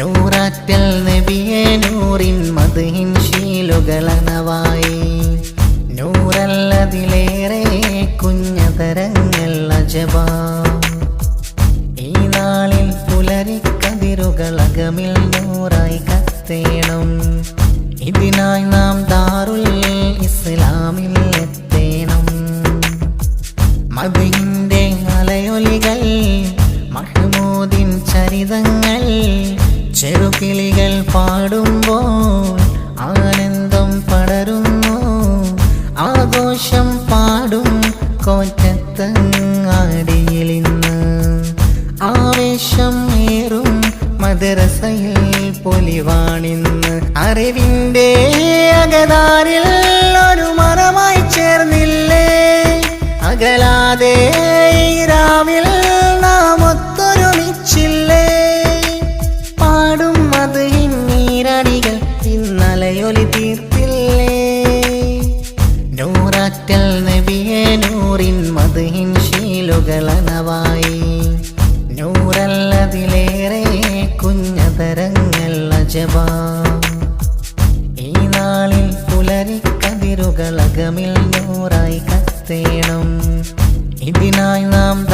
നൂറാറ്റൽ നബിയെ നൂറിൻ മതിൻ ശീലുകളണവായി നൂറല്ലതിലേറെ കുഞ്ഞതരങ്ങൾ അജവാ. ഈ നാളിൽ പുലരിക്കതിരുകൾ അകമിൽ നൂറായി കത്തേണം. ഇതിനായി നാം ദാറുൽ ഇസ്ലാമിൽ എത്തേണം. മതിന്റെ അലയൊലികൾ മഹ്മൂദിൻ ചരിതങ്ങൾ ചെറുകിളികൾ പാടുമ്പോൾ ആനന്ദം പടരുന്നു. ആഘോഷം പാടും കോറ്റത്തങ്ങാടിയിൽ ഇന്ന്. ആവേശം ഏറും മദ്രസയിൽ പൊലിവാണിന്ന് അറിവിന്റെ അകതാരിൽ ഒരു മറമായി ചേർന്നില്ലേ. അകലാതെ നൂറിൻ മതിൻ ശീലുകളനവായി. നൂറല്ലതിലേറെ കുഞ്ഞതരങ്ങൾ അജബാ ഈ നാളിൽ പുലരിക്കതിരുകൾ അകമിൽ നൂറായി കത്തേണം. ഇതിനായി നാം